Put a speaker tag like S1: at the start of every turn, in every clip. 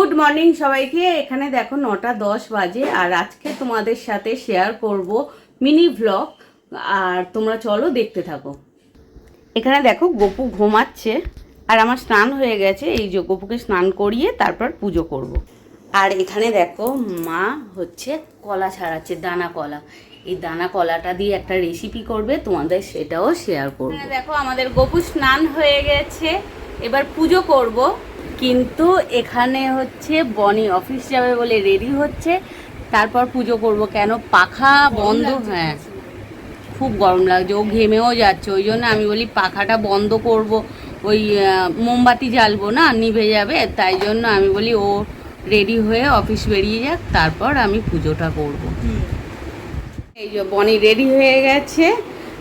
S1: Good morning সবাইকে। এখানে দেখো নটা দশ বাজে আর আজকে তোমাদের সাথে শেয়ার করব মিনি ভ্লগ আর তোমরা চলো দেখতে থাকো। এখানে দেখো গপু ঘুমাচ্ছে আর আমার স্নান হয়ে গেছে। এই যে গপুকে স্নান করিয়ে তারপর পুজো করব। আর এখানে দেখো মা হচ্ছে কলা ছাড়াচ্ছে, দানা কলা। এই দানা কলাটা দিয়ে একটা রেসিপি করবে, তোমাদের সেটাও শেয়ার করব। দেখো আমাদের গপু স্নান হয়ে গেছে। এবার পুজো করব। কিন্তু এখানে হচ্ছে বনি অফিস যাবে বলে রেডি হচ্ছে। তারপর পুজো করব কেন? পাখা বন্ধ হ্যাঁ। খুব গরম লাগছে, ও ঘেমেও যাচ্ছে, ওই জন্য আমি বলি পাখাটা বন্ধ করব। ওই মোমবাতি জ্বালবো না, নিভে যাবে, তাই জন্য আমি বলি ও রেডি হয়ে অফিস বেরিয়ে যাক, তারপর আমি পুজোটা করব। এই যে বনি রেডি হয়ে গেছে,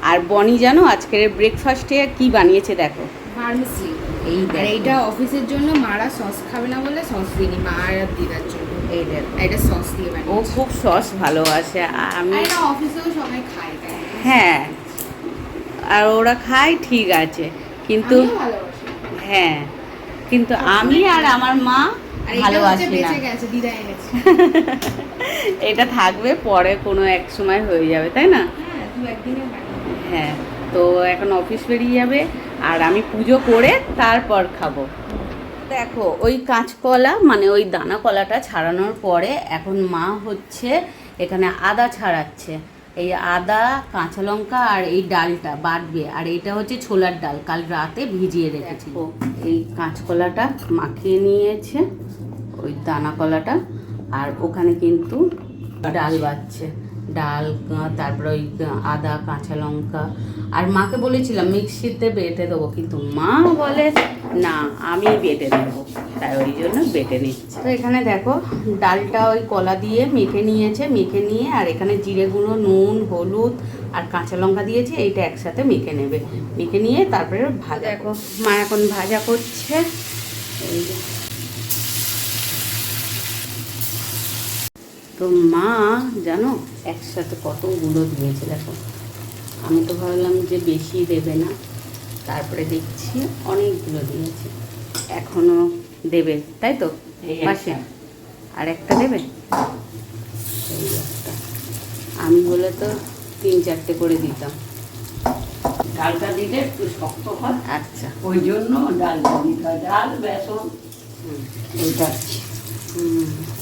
S1: আর বনি জানো আজকের ব্রেকফাস্টে কি বানিয়েছে দেখো?
S2: ফার্মেসি
S1: এই
S2: আর এইটা অফিসের জন্য মারা সস খাবে না বলে সস দিইনি মা আর দিদার জন্য।
S1: এই দেখো
S2: এটা সস দিয়ে
S1: ও খুব সস ভালোবাসে আমি
S2: আর এটা অফিসেও সবাই খায়
S1: হ্যাঁ। আর ওরা খায় ঠিক আছে। কিন্তু হ্যাঁ কিন্তু আমি আর আমার মা ভালোবাসি না। এটা থাকবে পরে কোনো এক সময় হয়ে যাবে তাই না?
S2: হ্যাঁ বানিয়ে
S1: হ্যাঁ তো এখন অফিস বেরিয়ে যাবে। আর আমি পুজো করে তারপর খাব। দেখো ওই কাঁচকলা মানে ওই দানা কলাটা ছাড়ানোর পরে এখন মা হচ্ছে এখানে আদা ছাড়াচ্ছে। এই আদা কাঁচা লঙ্কা আর এই ডালটা বাটবে। আর এটা হচ্ছে ছোলার ডাল কাল রাতে ভিজিয়ে রেখেছি এই কাঁচকলাটা মাখিয়ে নিয়েছে ওই দানা কলাটা আর ওখানে কিন্তু ডাল বাচ্ছে ডাল তারপরে ওই আদা, কাঁচা লঙ্কা। আর মাকে বলেছিলাম, মিক্সিতে বেটে দেবো। কিন্তু মা বলে, না আমি বেটে দেবো। তাই ওই জন্য বেটে নিচ্ছি। তো এখানে দেখো, ডালটা ওই কলা দিয়ে মেখে নিয়েছে, মেখে নিয়ে, আর এখানে জিরে গুঁড়ো, নুন, হলুদ, আর কাঁচা লঙ্কা দিয়েছে, এইটা একসাথে মেখে নেবে। মেখে নিয়ে তারপরে ভাজা দেখো মা এখন ভাজা করছে। এই তো মা জানো একসাথে কতগুলো দিয়েছে দেখো। আমি তো ভাবলাম যে বেশি দেবে না। তারপরে দেখছি অনেকগুলো দিয়েছে। এখনও দেবে তাই তো? পাশে। আর একটা দেবে? আমি বলে তো তিন চারটে করে দিতাম।
S3: ডালটা দিলে একটু শক্ত হয়।
S1: আচ্ছা।
S3: ওই জন্য ডালটা দিতে হয়। ডাল বেসন
S1: হুম।
S3: এইটা
S1: হুম।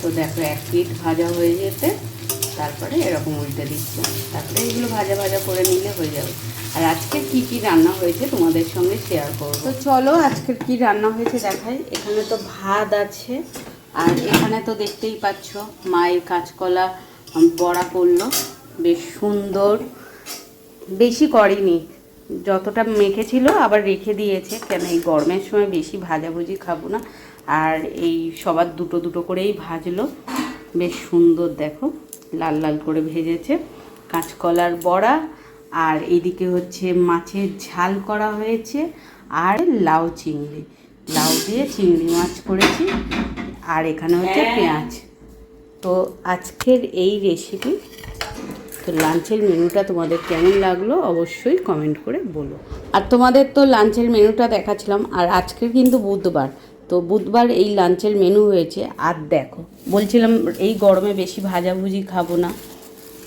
S1: তো দেখো এক পিঠ ভাজা হয়ে যেতে, তারপরে এরকম উল্টে দিচ্ছে। তারপরে এগুলো ভাজা ভাজা করে নিলে হয়ে যাবে। আর আজকে কি কি রান্না হয়েছে তোমাদের সঙ্গে শেয়ার করব। তো চলো আজকের কি রান্না হয়েছে দেখাই। এখানে তো ভাত আছে, আর এখানে তো দেখতেই পাচ্ছ মায়ের কাঁচকলা বড়া করল। বেশ সুন্দর। বেশি করেনি। যতটা মেখেছিল আবার রেখে দিয়েছে। কেন এই গরমের সময় বেশি ভাজাভুজি খাব না। আর এই সবার দুটো দুটো করেই ভাজলো। বেশ সুন্দর দেখো লাল লাল করে ভেজেছে। কাঁচকলার বড়া আর এইদিকে হচ্ছে মাছের ঝাল করা হয়েছে আর লাউ চিংড়ি। লাউ দিয়ে চিংড়ি মাছ করেছি আর এখানে হচ্ছে পেঁয়াজ। তো আজকের এই রেসিপি তো লাঞ্চের মেনুটা তোমাদের কেমন লাগল অবশ্যই কমেন্ট করে বলো। আর তোমাদের তো লাঞ্চের মেনুটা দেখাচ্ছিলাম আর আজকের কিন্তু বুধবার তো বুধবার এই লাঞ্চের মেনু হয়েছে। আর দেখো, বলছিলাম এই গরমে বেশি ভাজাভুজি খাব না।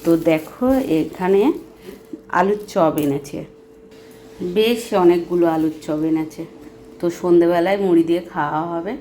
S1: তো দেখো, এখানে আলুর চপ এনেছে। বেশ অনেকগুলো আলুর চপ এনেছে। তো সন্ধেবেলায় মুড়ি দিয়ে খাওয়া হবে।